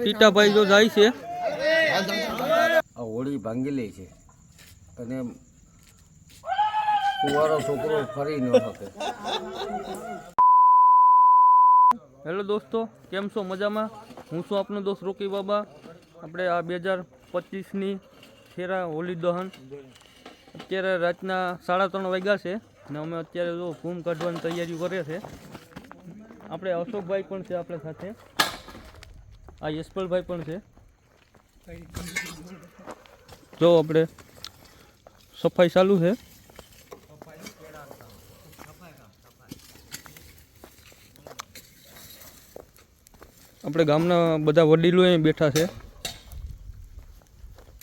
ટીટાભાઈ જો. જાય છે. આ હોળી ભાંગેલી છે. અને કુંવારો છોકરો ફરી ન શકે. હેલો દોસ્તો કેમ છો? મજામાં? હું છું આપનો દોસ્ત રોકી બાબા. આપણે આ બે હજાર પચીસની ફેરા હોળી દહન. અત્યારે રાતના સાડા ત્રણ વાગ્યા છે. ને અમે અત્યારે જો ઘૂમ કાઢવાની તૈયારી કરીએ છે. આપણે અશોકભાઈ પણ છે આપણે સાથે. આ યશપલભાઈ પણ છે. જો આપણે સફાઈ ચાલુ છે. આપણે ગામના બધા વડીલો અહીં બેઠા છે.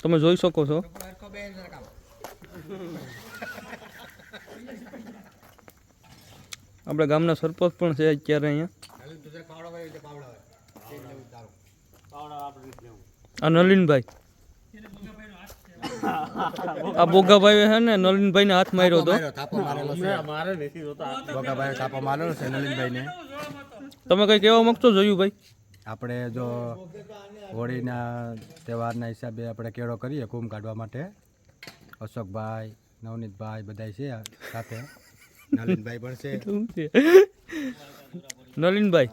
તમે જોઈ શકો છો. આપણે ગામના સરપંચ પણ છે અત્યારે અહીંયા. આ નલિનભાઈ. આ બોગાભાઈ છે ને નલિનભાઈને હાથ માર્યો હતો તમે કઈ કેવા માંગતો જોયું ભાઈ આપણે જો હોળીના તહેવારના હિસાબે આપણે કેળો કરીએ કુંભ કાઢવા માટે. અશોકભાઈ, નવનીતભાઈ બધા છે સાથે. નલિનભાઈ પણ છે. શું છે. નલિનભાઈ.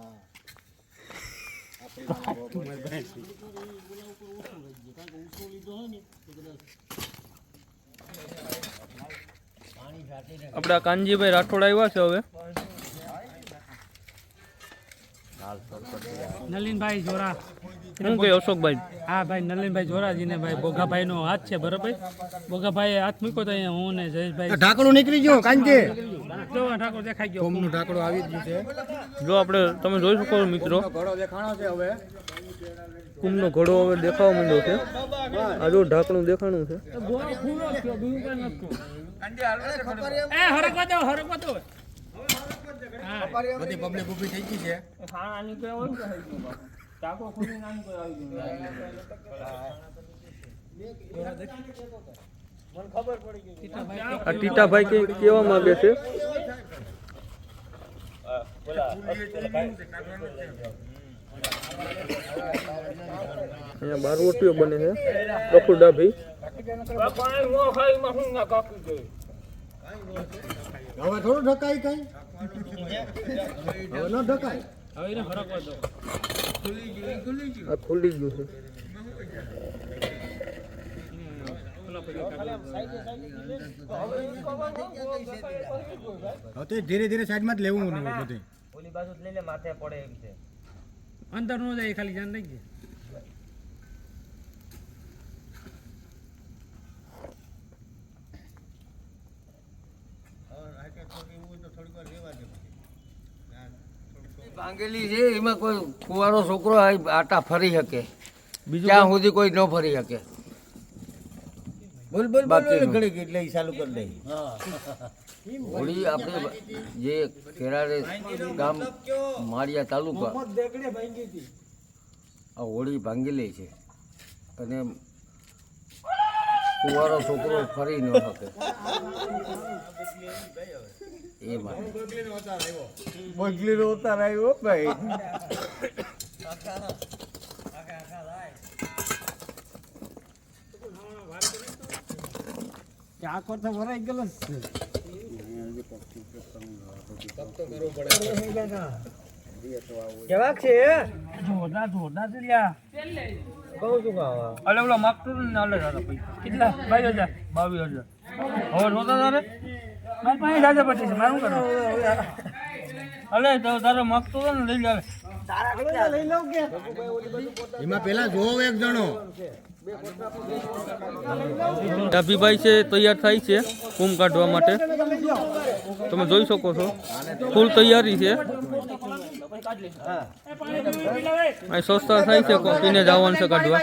આપણા કાનજીભાઈ રાઠોડ આવ્યા છે હવે. નલિનભાઈ જોરા. શું કહે અશોકભાઈ? હા ભાઈ નલિનભાઈ જોરાજીને ભાઈ બોગાભાઈ નો હાથ છે બરોબર? બોગાભાઈ હાથ મૂક્યો તો અહીંયા હું ને જયેશભાઈ. ઢાંકણું નીકળી ગયું કાંજે જો ઠાકોર દેખાઈ ગયો. કોમનું ઢાંકણું આવી જ ગયું છે. જો આપણે તમે જોઈ શકો છો મિત્રો. ઘોડો દેખાણો છે હવે. કુંભનો ઘોડો હવે દેખાવા માંડ્યો છે. આ જો ઢાંકણું દેખાણું છે. એ હરકવા દો હરકવા દો. બધી પબ્લિક ઊભી થઈ ગઈ છે. આ ટીટાભાઈ કઈ કેવા માંગે છે? અહીંયા રોટીઓ બને છે પ્રફુલ ડાભી હવે થોડું ઢકાય કઈ? હવે ન ઢકાય. હવે એને ફરક દો આ ખુલી ગયું છે. હવે ધીરે ધીરે સાઈડમાં જ લેવું બધું. અંદર નો જાય ખાલી જાન રાખજે. ભાંગેલી છે એમાં કોઈ કુવારો છોકરો આટા ફરી શકે. બીજું ત્યાં સુધી કોઈ ન ફરી શકે. બોલ બોલ બાકી ઘડી એટલે ચાલુ કરી દઈ હોળી આપણે જે ખેરાડે ગામ માળિયા તાલુકા આ હોળી ભાંગેલી છે. અને કુવારો છોકરો ફરી ન શકે. એ બગલી નો ઉતાર આવ્યો. ભાઈ. આખો તો ભરાઈ ગયેલો છે. કેવાક છે? જોરદાર જોરદાર છે લ્યા. અલે ઓલા માગતો ને અલે કેટલા? બાવીસ હજાર. બાવીસ હજાર. હવે નહોતા તારે? મારી પાસે દાદા પછી છે મારું કરો અલે તો તારે માગતો ને લઈ લે એમાં પેલા જોવો એક જણો. ડાભીભાઈ છે, તૈયાર થાય છે કુંભ કાઢવા માટે. તમે જોઈ શકો છો, ફૂલ તૈયારી છે. સસ્તા થાય છે પીને જવાનું છે કાઢવા.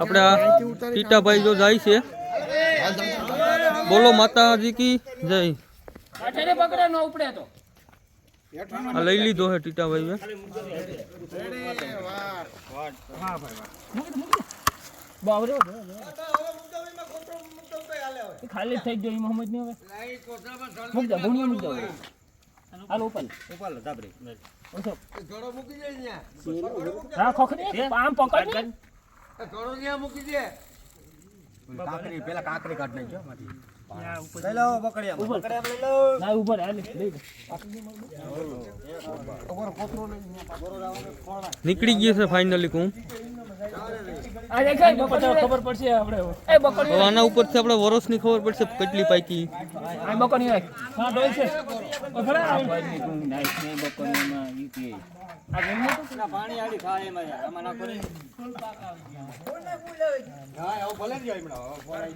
આપણે ટીટાભાઈ જો જાય છે. બોલો માતાજી કી જય. લઈ લીધો હે ટીટાભાઈ ખાલી થઈ ગયો મોહમ્મદ ને હવે. મૂક દે ભૂણિયો મૂક દે હાલ ઉપર ઉપર ધાબરી. હા ખોખરી. આમ પકડ. ને ત્યાં મૂકી દે કાંકરી પેલા કાંકરી કાઢ નાખજો માંથી ઉપર ના ઉપર હાલ. લઈ લે. નીકળી ગઈ છે ફાઇનલી કું ખબર પડશે આપણે. એ બકરી આના ઉપરથી આપણે વરસની ખબર પડશે કેટલી પાકી. આ બકરી હા ડોલ છે. ઓ ખરા. નાઈસ ને બકરી માં યુપીઆઈ આ ગેમ તો. પાણી આડી ખાય એમાં આમાં ના કરે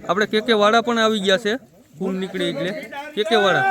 આપણે કે કે વાળા પણ આવી ગયા છે. ફૂલ નીકળે એટલે. કે કે વાળા